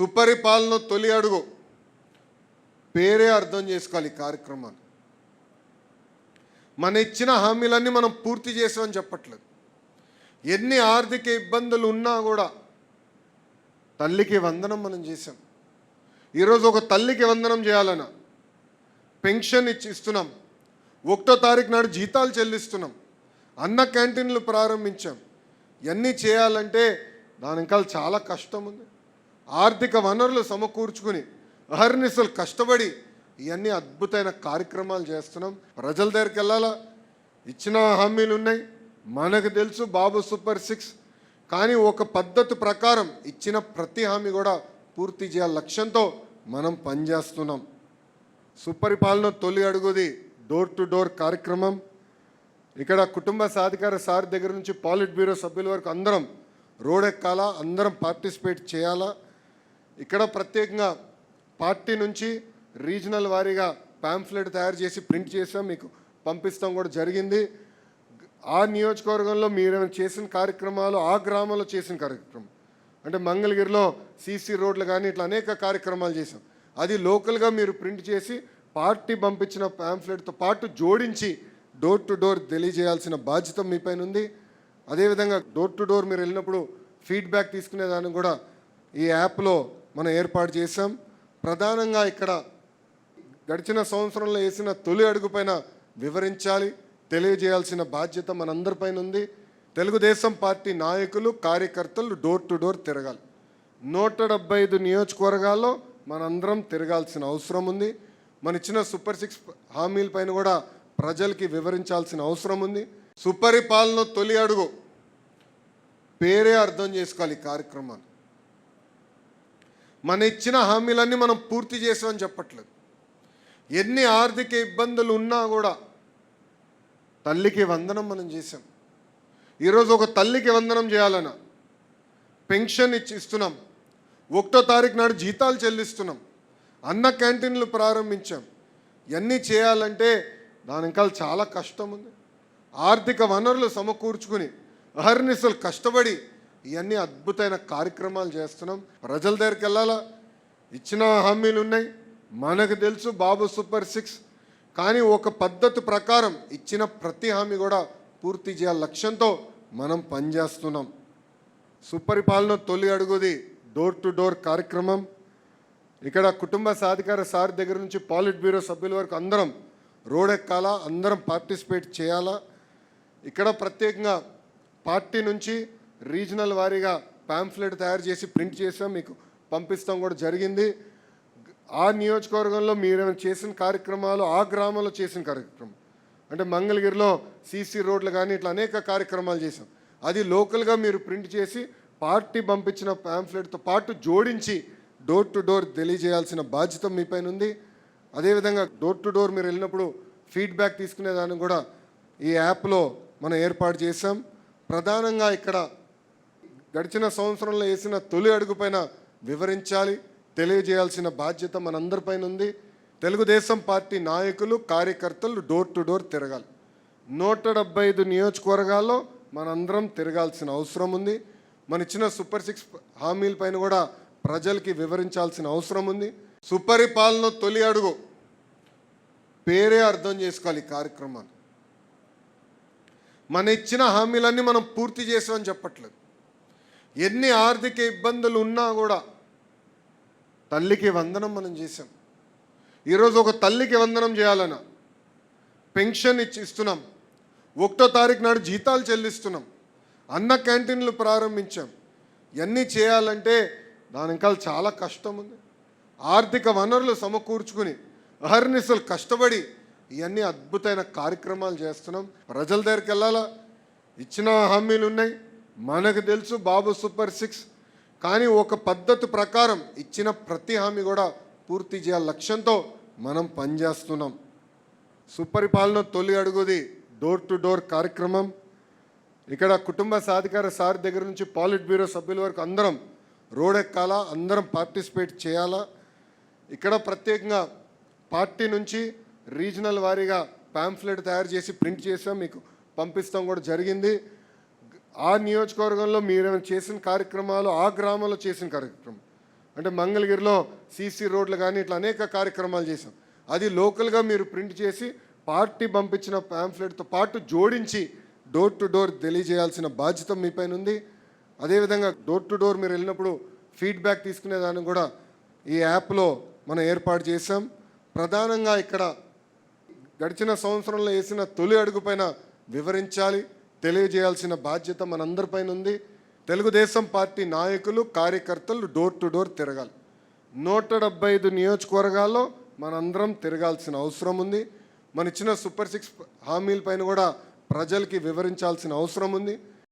సుపరిపాలన తొలి అడుగు. పేరే అర్థం చేసుకోవాలి ఈ కార్యక్రమాన్ని మన ఇచ్చిన హామీలన్నీ మనం పూర్తి చేసామని చెప్పట్లేదు. ఎన్ని ఆర్థిక ఇబ్బందులు ఉన్నా కూడా తల్లికి వందనం మనం చేసాం. ఈరోజు ఒక తల్లికి వందనం చేయాలన్న పెన్షన్ ఇచ్చి ఇస్తున్నాం. ఒకటో తారీఖు నాడు జీతాలు చెల్లిస్తున్నాం. అన్న క్యాంటీన్లు ప్రారంభించాం. ఇవన్నీ చేయాలంటే దాని ఇంకా చాలా కష్టం ఉంది. ఆర్థిక వనరులు సమకూర్చుకుని అహర్నిశలు కష్టపడి ఇవన్నీ అద్భుతమైన కార్యక్రమాలు చేస్తున్నాం. ప్రజల దగ్గరికి వెళ్ళాలా? ఇచ్చిన హామీలు ఉన్నాయి. మనకు తెలుసు బాబు సూపర్ సిక్స్. కానీ ఒక పద్ధతి ప్రకారం ఇచ్చిన ప్రతి హామీ కూడా పూర్తి చేయాల లక్ష్యంతో మనం పనిచేస్తున్నాం. సుపరిపాలన తొలి అడుగుది డోర్ టు డోర్ కార్యక్రమం. ఇక్కడ కుటుంబ సాధికార సార్ దగ్గర నుంచి పాలిట్ బ్యూరో సభ్యుల వరకు అందరం రోడ్ ఎక్కాలా? అందరం పార్టిసిపేట్ చేయాలా? ఇక్కడ ప్రత్యేకంగా పార్టీ నుంచి రీజనల్ వారీగా పాంఫ్లెట్ తయారు చేసి ప్రింట్ చేసాం మీకు పంపిస్తాం కూడా జరిగింది. ఆ నియోజకవర్గంలో మీరు చేసిన కార్యక్రమాలు ఆ గ్రామంలో చేసిన కార్యక్రమం అంటే మంగళగిరిలో సీసీ రోడ్లు కానీ ఇట్లా అనేక కార్యక్రమాలు చేసాం అది లోకల్గా మీరు ప్రింట్ చేసి పార్టీ పంపించిన ప్యాంఫ్లెట్తో పాటు జోడించి డోర్ టు డోర్ తెలియజేయాల్సిన బాధ్యత మీ పైన ఉంది. అదేవిధంగా డోర్ టు డోర్ మీరు వెళ్ళినప్పుడు ఫీడ్బ్యాక్ తీసుకునేదాన్ని కూడా ఈ యాప్లో మనం ఏర్పాటు చేసాం ప్రధానంగా ఇక్కడ గడిచిన సంవత్సరంలో వేసిన తొలి అడుగు పైన వివరించాలి తెలియజేయాల్సిన బాధ్యత మనందరిపైన ఉంది. తెలుగుదేశం పార్టీ నాయకులు కార్యకర్తలు డోర్ టు డోర్ తిరగాలి. నూట డెబ్బై ఐదు నియోజకవర్గాల్లో మనందరం తిరగాల్సిన అవసరం ఉంది. మన ఇచ్చిన సూపర్ సిక్స్ హామీల పైన కూడా ప్రజలకి వివరించాల్సిన అవసరం ఉంది. సుపరిపాలన తొలి అడుగు పేరే అర్థం చేసుకోవాలి ఈ కార్యక్రమాన్ని మన ఇచ్చిన హామీలన్నీ మనం పూర్తి చేసామని చెప్పట్లేదు. ఎన్ని ఆర్థిక ఇబ్బందులు ఉన్నా కూడా తల్లికి వందనం మనం చేసాం. ఈరోజు ఒక తల్లికి వందనం చేయాలన్న పెన్షన్ ఇచ్చి ఇస్తున్నాం. ఒకటో తారీఖు నాడు జీతాలు చెల్లిస్తున్నాం. అన్న క్యాంటీన్లు ప్రారంభించాం. ఇవన్నీ చేయాలంటే దాని ఇంకా చాలా కష్టం ఉంది. ఆర్థిక వనరులు సమకూర్చుకుని అహర్నిశలు కష్టపడి ఇవన్నీ అద్భుతమైన కార్యక్రమాలు చేస్తున్నాం. ప్రజల దగ్గరికి వెళ్ళాలా? ఇచ్చిన హామీలు ఉన్నాయి. మనకు తెలుసు బాబు సూపర్ సిక్స్. కానీ ఒక పద్ధతి ప్రకారం ఇచ్చిన ప్రతి హామీ కూడా పూర్తి చేయాల లక్ష్యంతో మనం పనిచేస్తున్నాం. సుపరిపాలన తొలి అడుగుది డోర్ టు డోర్ కార్యక్రమం. ఇక్కడ కుటుంబ సాధికార సార్ దగ్గర నుంచి పాలిట్ బ్యూరో సభ్యుల వరకు అందరం రోడ్ ఎక్కాలా? అందరం పార్టిసిపేట్ చేయాలా? ఇక్కడ ప్రత్యేకంగా పార్టీ నుంచి రీజనల్ వారీగా పాంఫ్లెట్ తయారు చేసి ప్రింట్ చేసాం మీకు పంపిస్తాం కూడా జరిగింది. ఆ నియోజకవర్గంలో మీరు చేసిన కార్యక్రమాలు ఆ గ్రామంలో చేసిన కార్యక్రమం అంటే మంగళగిరిలో సీసీ రోడ్లు కానీ ఇట్లా అనేక కార్యక్రమాలు చేసాం. అది లోకల్గా మీరు ప్రింట్ చేసి పార్టీ పంపించిన పాంఫ్లెట్తో పాటు జోడించి డోర్ టు డోర్ తెలియజేయాల్సిన బాధ్యత మీ పైన ఉంది. అదేవిధంగా డోర్ టు డోర్ మీరు వెళ్ళినప్పుడు ఫీడ్బ్యాక్ తీసుకునే దాన్ని కూడా ఈ యాప్లో మనం ఏర్పాటు చేసాం. ప్రధానంగా ఇక్కడ గడిచిన సంవత్సరంలో వేసిన తొలి అడుగు పైన వివరించాలి తెలియజేయాల్సిన బాధ్యత మనందరిపైన ఉంది. తెలుగుదేశం పార్టీ నాయకులు కార్యకర్తలు డోర్ టు డోర్ తిరగాలి. నూట డెబ్బై ఐదు నియోజకవర్గాల్లో మనందరం తిరగాల్సిన అవసరం ఉంది. మన ఇచ్చిన సూపర్ సిక్స్ హామీల పైన కూడా ప్రజలకి వివరించాల్సిన అవసరం ఉంది. సుపరిపాలన తొలి అడుగు పేరే అర్థం చేసుకోవాలి ఈ కార్యక్రమాన్ని మన ఇచ్చిన హామీలన్నీ మనం పూర్తి చేసామని చెప్పట్లేదు. ఎన్ని ఆర్థిక ఇబ్బందులు ఉన్నా కూడా తల్లికి వందనం మనం చేసాం ఈరోజు ఒక తల్లికి వందనం చేయాలన్న పెన్షన్ ఇచ్చి ఇస్తున్నాం. ఒకటో తారీఖు నాడు జీతాలు చెల్లిస్తున్నాం. అన్న క్యాంటీన్లు ప్రారంభించాం. ఇవన్నీ చేయాలంటే దాని ఇంకా చాలా కష్టం ఉంది. ఆర్థిక వనరులు సమకూర్చుకుని అహర్నిశలు కష్టపడి ఇవన్నీ అద్భుతమైన కార్యక్రమాలు చేస్తున్నాం. ప్రజల దగ్గరికి వెళ్ళాలా? ఇచ్చిన హామీలు ఉన్నాయి. మనకు తెలుసు బాబు సూపర్ సిక్స్. కానీ ఒక పద్ధతి ప్రకారం ఇచ్చిన ప్రతి హామీ కూడా పూర్తి చేయాల లక్ష్యంతో మనం పనిచేస్తున్నాం. సుపరిపాలన తొలి అడుగుది డోర్ టు డోర్ కార్యక్రమం. ఇక్కడ కుటుంబ సాధికార సార్ దగ్గర నుంచి పాలిట్ బ్యూరో సభ్యుల వరకు అందరం రోడ్ ఎక్కాలా అందరం పార్టిసిపేట్ చేయాలా. ఇక్కడ ప్రత్యేకంగా పార్టీ నుంచి రీజనల్ వారీగా ప్యాంఫ్లెట్ తయారు చేసి ప్రింట్ చేసాం మీకు పంపిస్తాం కూడా జరిగింది. ఆ నియోజకవర్గంలో మీరు చేసిన కార్యక్రమాలు ఆ గ్రామంలో చేసిన కార్యక్రమం? అంటే మంగళగిరిలో సీసీ రోడ్లు కానీ ఇట్లా అనేక కార్యక్రమాలు చేసాం అది లోకల్గా మీరు ప్రింట్ చేసి పార్టీ పంపించిన ప్యాంఫ్లెట్తో పాటు జోడించి డోర్ టు డోర్ తెలియజేయాల్సిన బాధ్యత మీ పైన ఉంది. అదేవిధంగా డోర్ టు డోర్ మీరు వెళ్ళినప్పుడు ఫీడ్బ్యాక్ తీసుకునే దానికి కూడా ఈ యాప్లో మనం ఏర్పాటు చేసాం ప్రధానంగా ఇక్కడ గడిచిన సంవత్సరంలో వేసిన తొలి అడుగుపైన వివరించాలి. తెలియజేయాల్సిన బాధ్యత మనందరిపైన ఉంది. తెలుగుదేశం పార్టీ నాయకులు కార్యకర్తలు డోర్ టు డోర్ తిరగాలి. నూట డెబ్బై ఐదు నియోజకవర్గాల్లో మనందరం తిరగాల్సిన అవసరం ఉంది. మన ఇచ్చిన సూపర్ సిక్స్ హామీల పైన కూడా ప్రజలకి వివరించాల్సిన అవసరం ఉంది.